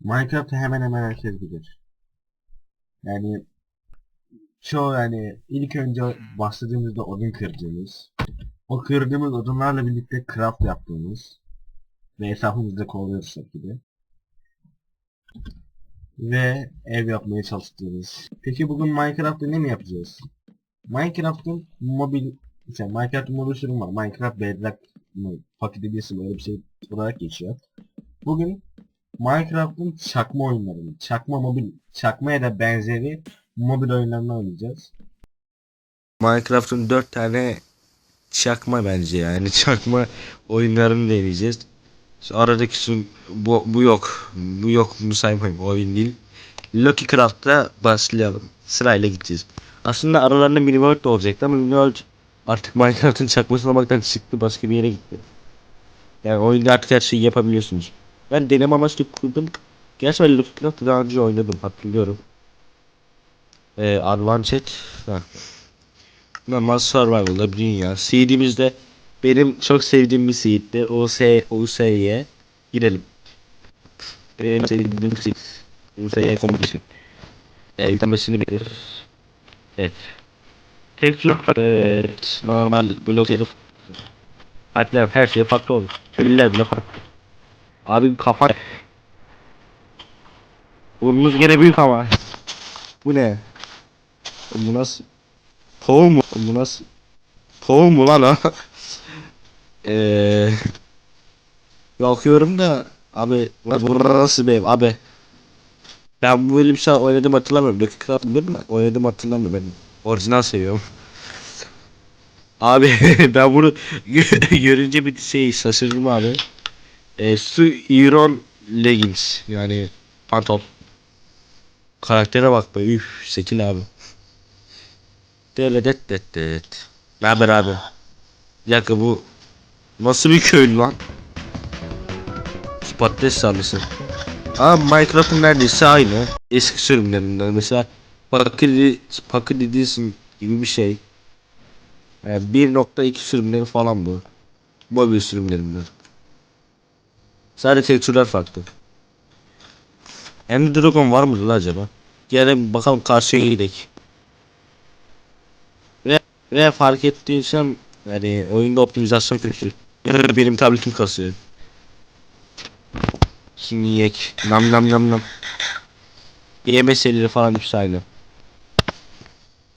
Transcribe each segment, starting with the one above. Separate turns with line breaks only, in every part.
Minecraft'ı hemen hemen herkes bilir. Yani çoğu yani ilk önce başladığımızda odun kırdığımız, o kırdığımız odunlarla birlikte craft yaptığımız ve hesabımızda kovalıyorsak gibi ve ev yapmaya çalıştığımız. Peki bugün Minecraft'ta ne mi yapacağız? Minecraft'ın mobil işte Minecraft'ın mobil sürüm var. Minecraft Bedrock mı? Edition mi? öyle bir şey olarak geçiyor. Bugün Minecraft'ın çakma oyunlarını, çakma mobil, çakma ya da benzeri mobil oyunlarını oynayacağız.
Minecraft'ın 4 tane çakma bence yani çakma oyunlarını deneyeceğiz. Şu Aradaki su bu, bu yok. Bu yok bunu saymayayım. O oyun değil. Lucky Craft'ta başlayalım. Sırayla gideceğiz. Aslında aralarında Miniworld de olacaktı ama Miniworld artık Minecraft'ın çakması olmaktan çıktı başka bir yere gitti. Yani oyunda artık her şeyi yapabiliyorsunuz. Ben deneme amaçlı kurdum. Gerçi ben Craft'ı daha önce oynadım hatırlıyorum. Ee, Advanced. Normal Survival'da bir dünya. Seed'imizde benim çok sevdiğim bir seed'di. OS, OS'ye girelim. Benim sevdiğim seed. OS'ye Competition. Ee, yüklenmesini bekliyoruz. Evet. Texture evet. Normal blok herif. Hatta her şey farklı olur. Köylüler bile farklı. Abi kafa. Burnunuz gene büyük ama. Bu ne? Bu nasıl? Tohum mu? Bu nasıl? Tohum mu lan o? Eee... Bakıyorum da abi bu nasıl bir ev abi? Ben böyle bir şey oynadım hatırlamıyorum. Lucky Craft mi? Oynadım hatırlamıyorum ben. Orijinal seviyorum. Abi ben bunu görünce bir şey şaşırdım abi. E, su Iron Leggings yani pantol. Karaktere bak be üf sekil abi. Delet det det. Ne haber abi? Dakika bu nasıl bir köylü lan? Şu patates sarması. Aa Minecraft'ın neredeyse aynı. Eski sürümlerinden mesela Pocket Pocket Edition gibi bir şey. Yani 1.2 sürümleri falan bu. Mobil sürümlerinden. Sadece tekstürler farklı. Ender Dragon var mıdır acaba? Gelin bakalım karşıya gidelim. Ve, ve fark ettiysem yani oyunda optimizasyon kötü. Da benim tabletim kasıyor. Şimdi yiyek. Nam nam nam nam. Yeme serileri falan aynı.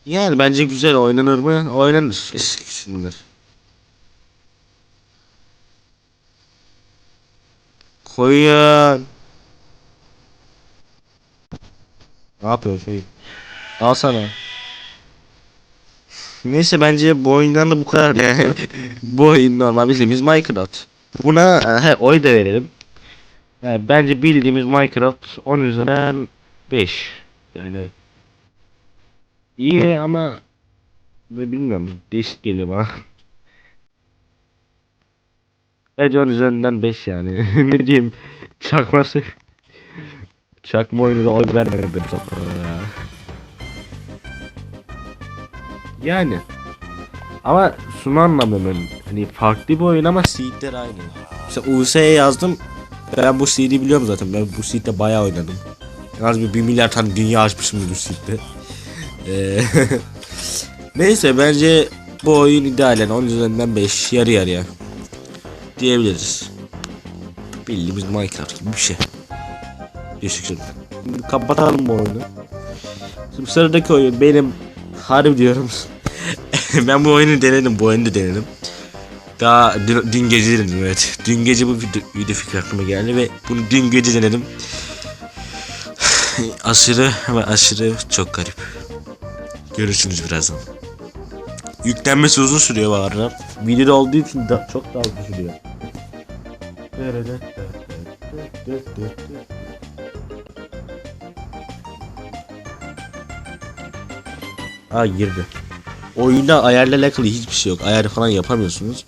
Yani bence güzel oynanır mı? Oynanır. Eski. Koyun. Ne yapıyor şey? Al sana. Neyse bence bu oyundan da bu kadar bu oyun normal bildiğimiz Minecraft. Buna he, oy da verelim. Yani bence bildiğimiz Minecraft 10 üzerinden 5. Yani iyi ama bilmiyorum değişik geliyor bana. Bence 10 üzerinden 5 yani. ne diyeyim çakması. Çakma oyunu da oy vermedim çakmalara ya. Yani. Ama şunu anlamıyorum. Hani farklı bir oyun ama seedler aynı. Mesela US'ye yazdım. Ben bu seed'i biliyorum zaten. Ben bu seed'de bayağı oynadım. En az bir 1 milyar tane dünya açmışımdır bu seed'de. Ee, Neyse bence bu oyun ideal yani 10 üzerinden 5 yarı yarıya diyebiliriz. Bildiğimiz Minecraft gibi bir şey. Ederim. Kapatalım bu oyunu. Şimdi sıradaki oyun benim harbi diyorum. ben bu oyunu denedim, bu oyunu da denedim. Daha dün, dün gece denedim evet. Dün gece bu video, video fikri aklıma geldi ve bunu dün gece denedim. aşırı ama aşırı çok garip. Görürsünüz birazdan. Yüklenmesi uzun sürüyor bu arada. Videoda olduğu için da, çok daha uzun sürüyor. Aa girdi. Oyunda ayarla alakalı hiçbir şey yok. Ayar falan yapamıyorsunuz.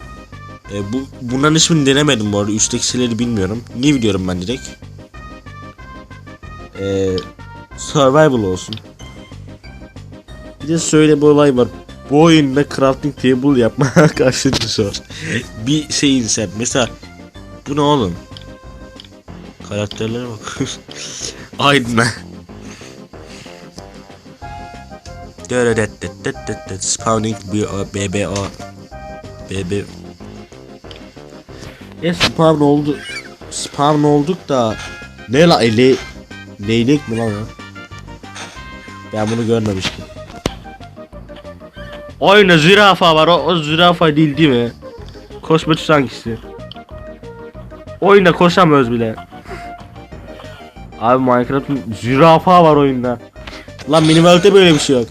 E, bu bunların ismini denemedim bu arada. Üstteki şeyleri bilmiyorum. New diyorum ben direkt. E, survival olsun. Bir de şöyle bir olay var. Bu oyunda crafting table yapmaya karşı zor. bir şey insan. Mesela bu ne oğlum? Karakterlere bak. Aydın. Spawning BBA BB E spawn oldu. Spawn olduk da ne la eli leylek mi lan o? Ben bunu görmemiştim. Oyunda zürafa var o, o zürafa değil değil mi? Koşmacı hangisi? Oyunda koşamıyoruz bile. Abi Minecraft'ın zürafa var oyunda. Lan minimalde böyle bir şey yok.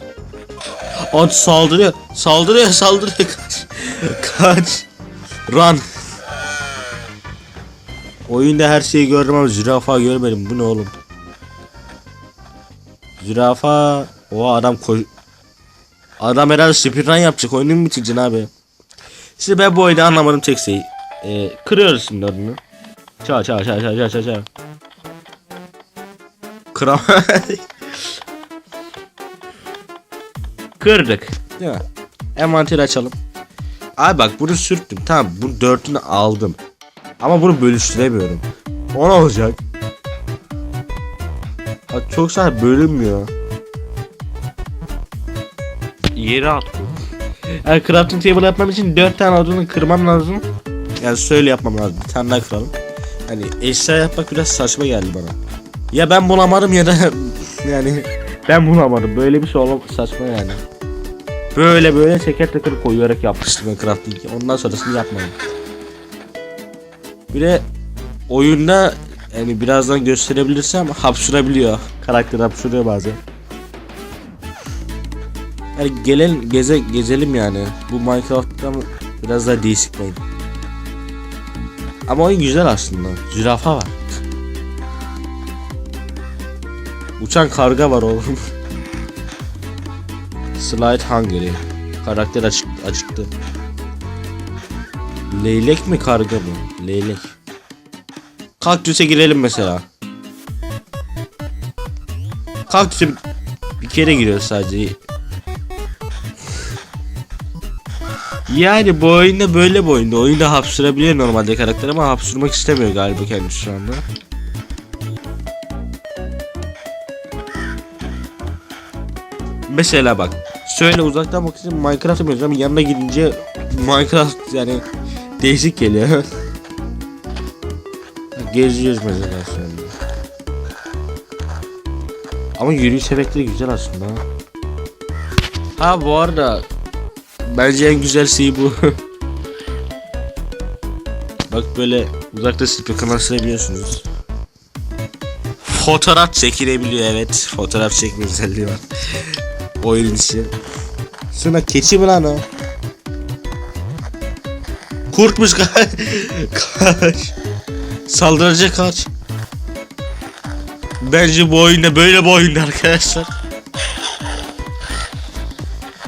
At saldırıyor. Saldırıyor saldırıyor kaç. kaç. Run. Oyunda her şeyi gördüm ama zürafa görmedim. Bu ne oğlum? Zürafa. O adam koş... Adam herhalde speedrun yapacak. Oyunu mu bitireceksin abi? Size ben bu oyunu anlamadım tek şey. Ee, kırıyoruz şimdi adını. Ça ça ça ça ça ça ça. Kıram. Kırdık. Değil mi? Envanteri açalım. Abi bak bunu sürttüm. Tamam bu dörtünü aldım. Ama bunu bölüştüremiyorum. O ne olacak? Bak çok sadece bölünmüyor. Yere attım. Yani crafting table yapmam için 4 tane odunu kırmam lazım. Yani şöyle yapmam lazım. Bir tane daha kıralım. Hani eşya yapmak biraz saçma geldi bana. Ya ben bulamadım ya da yani ben bulamadım. Böyle bir şey olamaz saçma yani. Böyle böyle teker teker koyarak yapmıştım ben crafting. Ondan sonrasını yapmadım. Bir de oyunda yani birazdan gösterebilirsem hapşurabiliyor. Karakter hapşuruyor bazen. Yani gelen geze gezelim yani. Bu Minecraft'tan biraz daha değişik oyun. Ama oyun güzel aslında. Zürafa var. Uçan karga var oğlum. Slide Hungry. Karakter açık, açıktı. Leylek mi karga mı? Leylek. Kaktüse girelim mesela. Kaktüse bir kere giriyoruz sadece. Yani bu oyunda böyle bir oyunda. Oyunda hapşırabiliyor normalde karakter ama hapşırmak istemiyor galiba kendisi şu anda. Mesela bak. Şöyle uzaktan bakınca Minecraft'a benziyor ama yanına gidince Minecraft yani değişik geliyor. Geziyoruz mesela anda. Ama yürüyüş efektleri güzel aslında. Ha bu arada Bence en güzel şey bu. Bak böyle uzakta speaker'dan sayabiliyorsunuz. Fotoğraf çekilebiliyor evet. Fotoğraf çekme özelliği var. Oyun içi. Şuna keçi mi lan o? Kurtmuş kaç. kaç. Saldıracak kaç. Bence bu oyunda böyle bir oyunda arkadaşlar.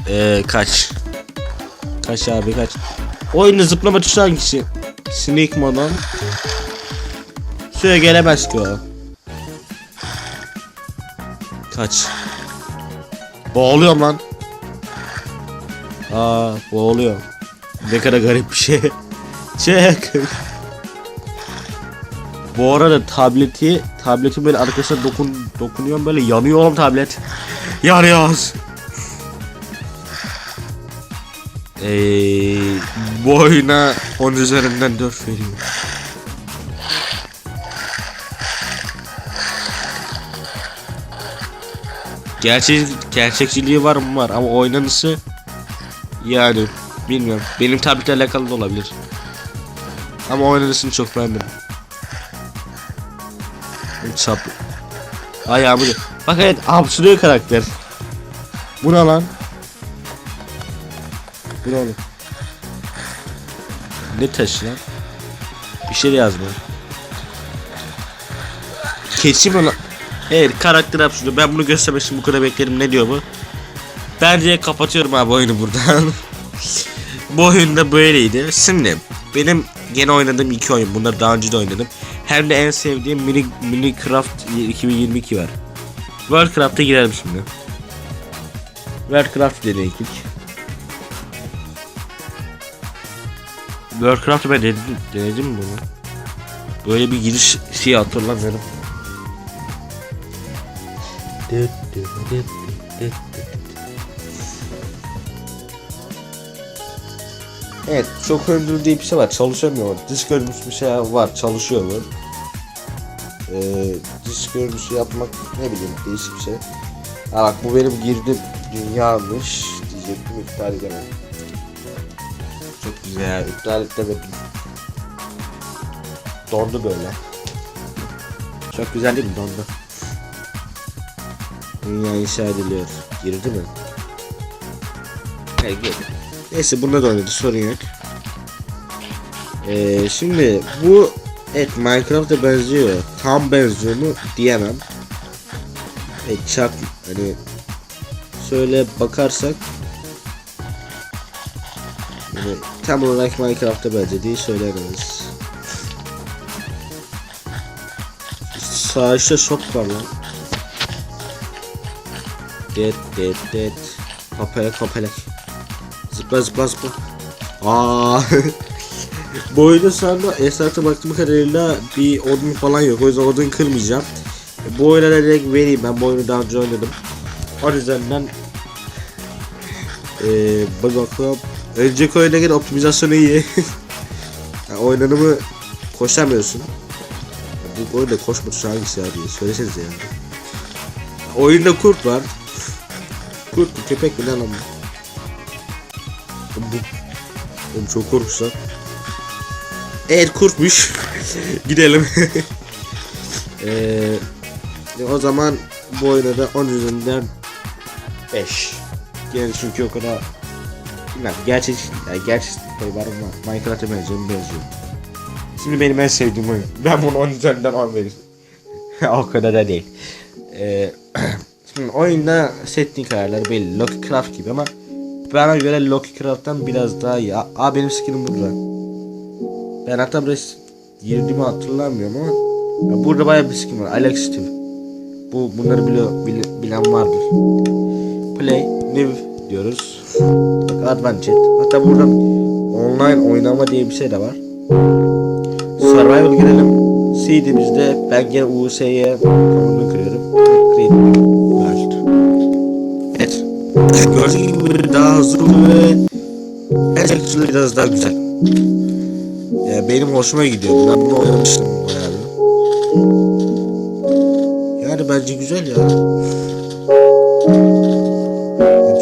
Eee kaç. Kaç abi kaç. Oyunda zıplama tuşu hangisi? Sneak modon. Şuraya gelemez ki o. Kaç. Boğuluyorum lan. Aa boğuluyor. Ne kadar garip bir şey. Çek. Bu arada tableti tabletin böyle arkasına dokun dokunuyorum böyle yanıyor oğlum tablet. Yanıyoruz. Eee bu oyuna 10 üzerinden 4 veriyorum. Gerçek gerçekçiliği var mı var ama oynanışı yani bilmiyorum. Benim tabletle alakalı da olabilir. Ama oynanışını çok beğendim. Çap. Ayağımı. Bak evet hapşırıyor karakter. Bu ne lan? Bu ne taşı lan? Bir şey yazma. Keçi mi lan? Evet karakter hapşırıyor. Ben bunu göstermek için bu kadar beklerim. Ne diyor bu? Bence kapatıyorum abi oyunu buradan. bu oyunda böyleydi. Şimdi benim yeni oynadığım iki oyun. Bunları daha önce de oynadım. Hem de en sevdiğim Mini Minecraft 2022 var. Worldcraft'a girelim şimdi. Worldcraft denedik. Warcraft'ı ben denedim, denedim bunu? Böyle bir giriş şey hatırlamıyorum. Evet çok öndürü diye bir şey var çalışamıyor. Dış görünüş bir şey var çalışıyor mu? Ee, dış görünüşü yapmak ne bileyim değişik bir şey. Ha bak bu benim girdim dünyamış diyecektim iptal edemem. Çok güzel iptal edemedim. Dondu böyle. Çok güzel değil mi dondu? Dünya inşa ediliyor. Girdi mi? Evet girdi. Neyse bunda da oynadı sorun yok. Ee, şimdi bu evet Minecraft'a benziyor. Tam benziyor mu diyemem. Evet çak hani şöyle bakarsak yani tam olarak Minecraft'a benzediği söylenemeyiz. Sağ işte shop var lan. Det det det. Kapelek kapelek. Zıpla zıpla zıpla. Aa. Bu oyunda şu anda esnafta baktığım kadarıyla bir odun falan yok. O yüzden odun kırmayacağım. Bu oyuna da direkt vereyim. Ben bu oyunu daha önce oynadım. O yüzden eee bak bakalım. Önceki oyuna göre optimizasyonu iyi. yani oynanımı koşamıyorsun. Bu oyunda tuşu hangisi ya diye söylesenize yani. Oyunda kurt var. Kurt mu köpek mi lan ama? Bu Oğlum çok korkmuşlar. Evet kurtmuş. Gidelim. Eee o zaman bu oyuna da 10 üzerinden 5. Yani çünkü o kadar bilmem gerçek yani gerçek payı var Minecraft'a benziyor mu benziyor. Şimdi benim en sevdiğim oyun. Ben bunu 10 üzerinden 10 veririm. o kadar da değil. Eee Şimdi oyunda setting ayarları belli. Lucky Craft gibi ama bana göre Lucky Craft'tan biraz daha iyi. Aa benim skinim burada. Ben hatta buraya girdiğimi hatırlamıyorum ama ya burada bayağı bir skin var. Alex Steve. Bu bunları biliyor bili- bilen vardır. Play new diyoruz. Advanced. Hatta burada online oynama diye bir şey de var. Survival girelim. CD'mizde ben gene US'ye komunu kırıyorum. Create. Evet. Gördüğünüz gibi daha hızlı ve gerçekten biraz daha güzel. Ya benim hoşuma gidiyor. Ben bunu oynamıştım bayağı. Yani bence güzel ya.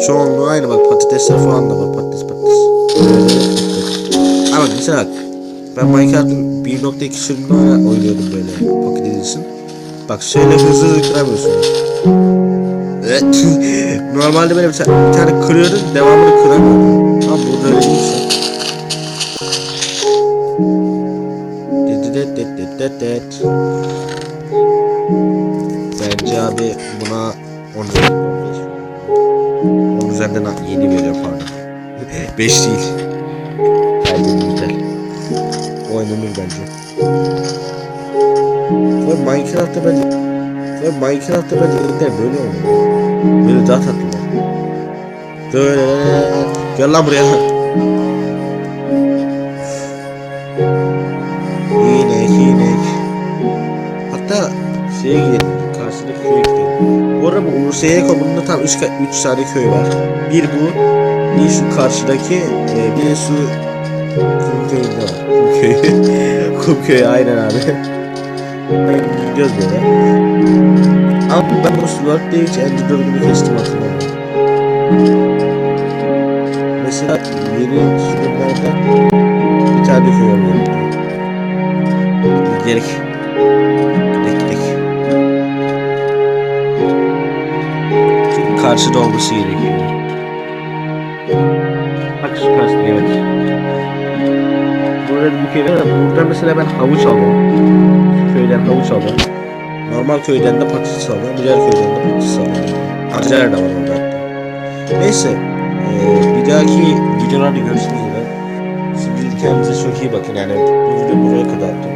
Çoğunluğu aynı bak patatesler falan da var patates patates. Ama mesela bak ben Minecraft'ın 1.2 sürümünü oyna- oynuyordum böyle Pocket Edition. Bak şöyle hızlı hızlı kıramıyorsun. Evet. Normalde böyle ta- bir tane kırıyordum devamını kıramıyordum. Ama burada öyle değil. Bence abi buna 10 10 üzerinden 7 veriyorum pardon. 5 değil. Bence güzel. Oynanır bence. Ve Minecraft'ta bence ve Minecraft'ta bence yeniler böyle olmalı. Böyle daha tatlılar. Böyle gel lan buraya. İnek inek. Hatta şeye gidelim. Karşıdaki köye gidelim. Bu arada bu USY komunda tam 3 3 tane köy var. Bir bu, bir şu karşıdaki, e, bir şu kum köyünde var. Kum köyü. kum köyü aynen abi. Ben gidiyoruz böyle. Ama ben bu Sword'da hiç Ender Dragon'u kestim hatırlamıyorum. Mesela yeni sürümlerde bir tane köy var. Gerek. Karşıda olması gerekiyor. Bak şu karşıda evet. Burada bir köy var. Burada mesela ben havuç alıyorum. Şu köyden havuç alıyorum. Normal köyden de patates alıyorum. Diğer köyden de patates alıyorum. Pancar da var orada. Neyse. Eee bir dahaki videolarda görüşmek üzere. Şimdi kendinize çok iyi bakın yani bu video buraya kadardı.